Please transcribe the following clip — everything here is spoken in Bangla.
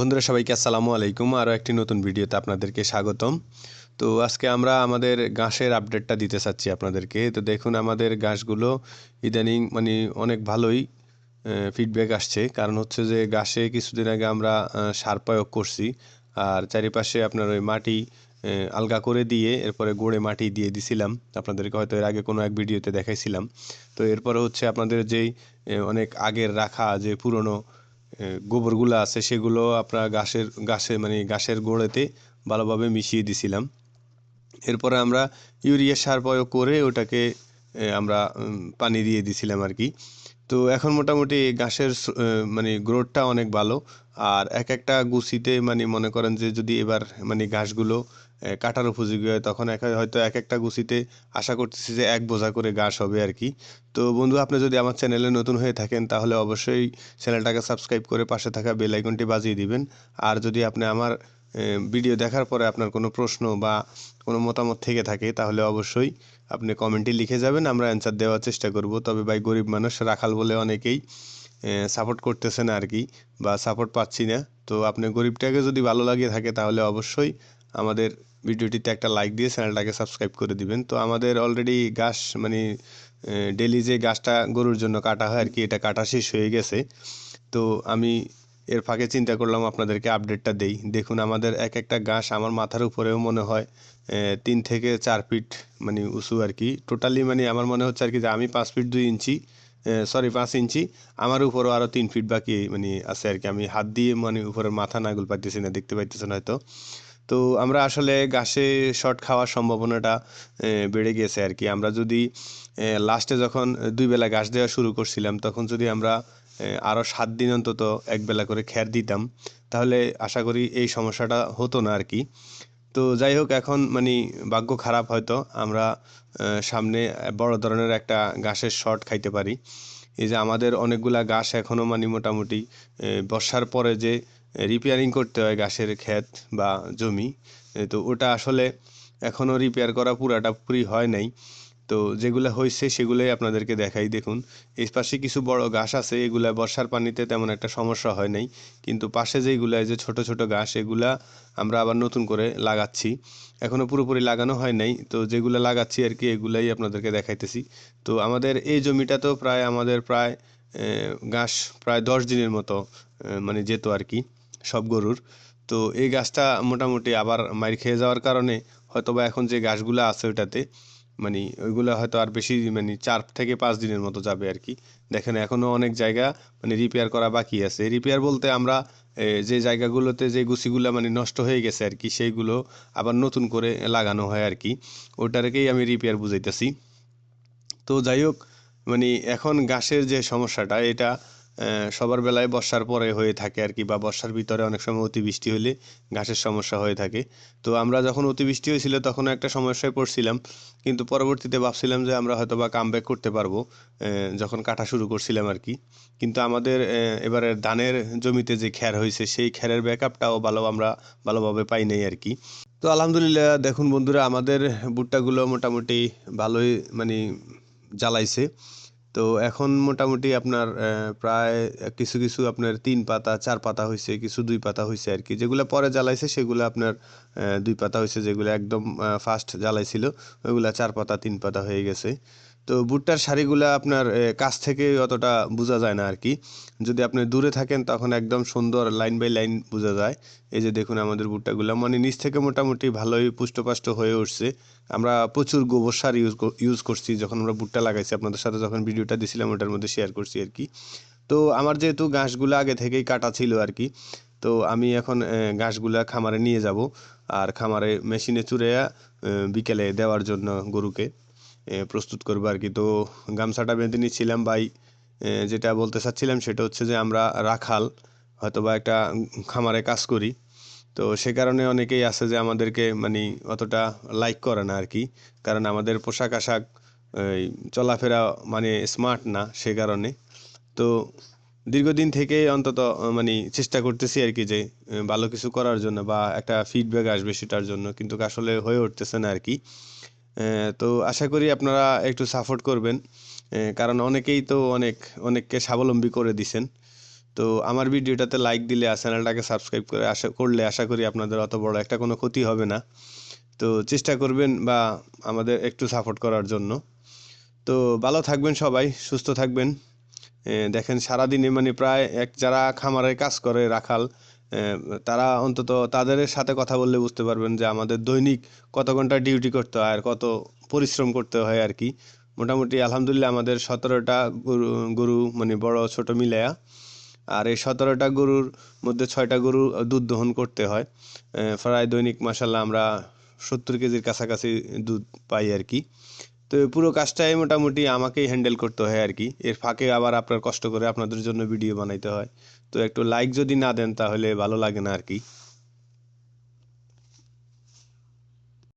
বন্ধুরা, সবাইকে আসসালামু আলাইকুম। আরও একটি নতুন ভিডিওতে আপনাদেরকে স্বাগতম। তো আজকে আমরা আমাদের ঘাসের আপডেটটা দিতে চাচ্ছি আপনাদেরকে। তো দেখুন, আমাদের ঘাসগুলো ইদানিং মানে অনেক ভালোই ফিডব্যাক আসছে। কারণ হচ্ছে যে, ঘাসে কিছুদিন আগে আমরা সার প্রয়োগ করছি। আর চারিপাশে আপনার ওই মাটি আলগা করে দিয়ে এরপরে গোড়ে মাটি দিয়ে দিছিলাম। আপনাদেরকে হয়তো এর আগে কোনো এক ভিডিওতে দেখাইছিলাম। তো এরপরে হচ্ছে আপনাদের যেই অনেক আগের রাখা যে পুরনো গোবরগুলো আছে, সেগুলো আপনার গাছের গাছে মানে গাছের গোড়েতে ভালোভাবে মিশিয়ে দিছিলাম। এরপরে আমরা ইউরিয়া সার প্রয়োগ করে ওটাকে আমরা পানি দিয়ে দিছিলাম আর কি। তো এখন মোটামুটি স- মানে গ্রোথটা অনেক ভালো। আর এক একটা গুছিতে মানে মনে করেন যে যদি এবার মানে ঘাসগুলো কাটার উপযোগী হয় তখন এক, হয়তো এক একটা গুছিতে আশা করতেছি যে এক বোঝা করে ঘাস হবে আর কি। তো বন্ধু, আপনি যদি আমার চ্যানেলে নতুন হয়ে থাকেন, তাহলে অবশ্যই চ্যানেলটাকে সাবস্ক্রাইব করে পাশে থাকা বেল আইকনটি বাজিয়ে দিবেন। আর যদি আপনি আমার ভিডিও দেখার পরে আপনার কোনো প্রশ্ন বা কোনো মতামত থেকে থাকে, তাহলে অবশ্যই আপনি কমেন্টে লিখে যাবেন, আমরা অ্যান্সার দেওয়ার চেষ্টা করব। তবে ভাই, গরিব মানুষ, রাখাল বলে অনেকেই সাপোর্ট করতেছে না আর কি, বা সাপোর্ট পাচ্ছি না। তো আপনি গরিবটাকে যদি ভালো লাগে থাকে, তাহলে অবশ্যই আমাদের ভিডিওটিতে একটা লাইক দিয়ে চ্যানেলটাকে সাবস্ক্রাইব করে দিবেন। তো আমাদের অলরেডি ঘাস মানে ডেলি যে গাছটা গরুর জন্য কাটা হয় আর কি, এটা কাটা শেষ হয়ে গেছে। তো আমি এর ফাঁকে চিন্তা করলাম আপনাদেরকে আপডেটটা দেই। দেখুন, আমাদের এক একটা ঘাস আমার মাথার উপরেও মনে হয় তিন থেকে চার ফিট মানে উঁচু আর কি। টোটালি মানে আমার মনে হচ্ছে আর কি যে আমি পাঁচ ফিট দুই ইঞ্চি সরি পাঁচ ইঞ্চি। আমার উপরও আরও তিন ফিট বাকি মানে আছে আর কি। আমি হাত দিয়ে মানে উপরের মাথা নাগুল পাইতেছি না, দেখতে পাইতেছেন হয়তো। তো আমরা আসলে গাছে শর্ট খাওয়ার সম্ভাবনাটা বেড়ে গেছে আর কি। আমরা যদি লাস্টে যখন দুই বেলা ঘাস দেওয়া শুরু করছিলাম, তখন যদি আমরা আরও সাত দিন অন্তত এক বেলা করে খ্যার দিতাম, তাহলে আশা করি এই সমস্যাটা হতো না আর কি। তো যাই হোক, এখন মানে ভাগ্য খারাপ হয়তো, আমরা সামনে বড় ধরনের একটা ঘাসের শর্ট খাইতে পারি। এই যে আমাদের অনেকগুলা ঘাস এখনও মানে মোটামুটি বর্ষার পরে যে রিপেয়ারিং করতে হয় ঘাসের ক্ষেত বা জমি। তো ওটা আসলে এখনও রিপেয়ার করা পুরাটা পুরি হয় নাই। তো যেগুলো হয়েছে সেগুলোই আপনাদেরকে দেখাই। দেখুন এই পাশে কিছু বড় ঘাস আছে, এগুলা বর্ষার পানিতে তেমন একটা সমস্যা হয় নাই। কিন্তু পাশে যেগুলা যে ছোট ছোট ঘাস এগুলা আমরা আবার নতুন করে লাগাচ্ছি। এখনও পুরোপুরি লাগানো হয় নাই। তো যেগুলো লাগাচ্ছি আর কি, এগুলাই আপনাদেরকে দেখাইতেছি। তো আমাদের এই জমিটা তো প্রায় আমাদের প্রায় ঘাস প্রায় দশ দিনের মতো মানে যেত আর কি। সব গরুর। তো এই গাছটা মোটামুটি আবার মাইর খেয়ে যাওয়ার কারণে হয়তোবা এখন যে গাছগুলো আছে ওটাতে মানে ওইগুলো হয়তো আর বেশি মানে চার থেকে পাঁচ দিনের মতো যাবে আর কি। দেখেন এখনও অনেক জায়গা মানে রিপেয়ার করা বাকি আছে। রিপেয়ার বলতে আমরা যে জায়গাগুলোতে যে গুছিগুলো মানে নষ্ট হয়ে গেছে আর কি, সেইগুলো আবার নতুন করে লাগানো হয় আর কি। ওটাকেই আমি রিপেয়ার বুঝাইতেছি। তো যাই হোক মানে এখন গাছের যে সমস্যাটা, এটা সবার বেলায় বর্ষার পরে হয়ে থাকে আর কি, বা বর্ষার ভিতরে অনেক সময় অতিবৃষ্টি হলে ঘাসের সমস্যা হয়ে থাকে। তো আমরা যখন অতিবৃষ্টি হয়েছিল তখন একটা সমস্যায় পড়ছিলাম, কিন্তু পরবর্তীতে ভাবছিলাম যে আমরা হয়তো বা কামব্যাক করতে পারব যখন কাটা শুরু করছিলাম আর কি। কিন্তু আমাদের এবারে ধানের জমিতে যে খ্যার হয়েছে, সেই খ্যারের ব্যাকআপটাও ভালো আমরা ভালোভাবে পাই নাই আর কি। তো আলহামদুলিল্লাহ, দেখুন বন্ধুরা, আমাদের ভুট্টাগুলো মোটামুটি ভালোই মানে জ্বালাইছে। তো এখন মোটামুটি আপনার প্রায় কিছু কিছু আপনার তিন পাতা, চার পাতা হয়েছে কিছু দুই পাতা হয়েছে আর কি যেগুলো পরে জ্বালাইছে, সেগুলো আপনার দুই পাতা হয়েছে যেগুলো একদম ফার্স্ট জ্বালাইছিল। ওগুলা চার পাতা, তিন পাতা হয়ে গেছে। তো ভুট্টার শাড়িগুলো আপনার কাছ থেকে অতটা বোঝা যায় না আর কি যদি আপনি দূরে থাকেন তখন একদম সুন্দর লাইন বাই লাইন বোঝা যায়। এই যে দেখুন আমাদের ভুট্টাগুলো মানে নিচ থেকে মোটামুটি ভালোই পুষ্টপাষ্ট হয়ে উঠছে। আমরা প্রচুর গোবর সার ইউজ ইউজ করছি, যখন আমরা ভুট্টা লাগাইছি। আপনাদের সাথে যখন ভিডিওটা দিছিলাম, ওটার মধ্যে শেয়ার করছি আর কি তো আমার যেহেতু ঘাসগুলো আগে থেকেই কাটা ছিল আর কি তো আমি এখন ঘাসগুলা খামারে নিয়ে যাব। আর খামারে মেশিনে চুড়ে বিকেলে দেওয়ার জন্য গরুকে। প্রস্তুত করব আর কি। তো গামছাটা বেঁধে নিচ্ছিলাম ভাই। যেটা বলতে চাচ্ছিলাম সেটা হচ্ছে যে, আমরা রাখাল হয়তো বা একটা খামারে কাজ করি। তো সে কারণে অনেকেই আছে যে, আমাদেরকে মানে অতটা লাইক করে না আর কি। কারণ আমাদের পোশাক আশাক চলাফেরা মানে স্মার্ট না সে কারণে। তো দীর্ঘদিন থেকে অন্তত মানে চেষ্টা করতেছি আর কি যে ভালো কিছু করার জন্য বা একটা ফিডব্যাক আসবে সেটার জন্য। কিন্তু আসলে হয়ে উঠতেছে না আর কি। তো আশা করি আপনারা একটু সাপোর্ট করবেন। কারণ অনেকেই তো অনেক, অনেককে স্বাবলম্বী করে দিছেন। তো আমার ভিডিওটাতে লাইক দিলে আর চ্যানেলটাকে সাবস্ক্রাইব করে আশা, করলে আশা করি আপনাদের অত বড় একটা কোনো ক্ষতি হবে না। তো চেষ্টা করবেন বা আমাদের একটু সাপোর্ট করার জন্য। তো ভালো থাকবেন সবাই, সুস্থ থাকবেন। দেখেন সারাদিনে মানে প্রায় এক যারা খামারে কাজ করে, রাখাল তারা অন্তত তাদের সাথে কথা বললে বুঝতে পারবেন যে আমাদের দৈনিক কত ঘণ্টা ডিউটি করতে হয় আর কত পরিশ্রম করতে হয় আর কি। মোটামুটি আলহামদুলিল্লাহ আমাদের সতেরোটা গরু গরু মানে বড় ছোট মিলায়া, আর এই সতেরোটা গরুর মধ্যে ছয়টা গরু দুধ দহন করতে হয়। প্রায় দৈনিক মাসাল্লাহ আমরা সত্তর কেজির কাছাকাছি দুধ পাই আর কি। তো পুরো কাজটাই মোটামুটি আমাকেই হ্যান্ডেল করতে হয় আর কি। এর ফাঁকে আবার আপনার কষ্ট করে আপনাদের জন্য ভিডিও বানাইতে হয়। তো একটু লাইক যদি না দেন তাহলে ভালো লাগে না আর কি।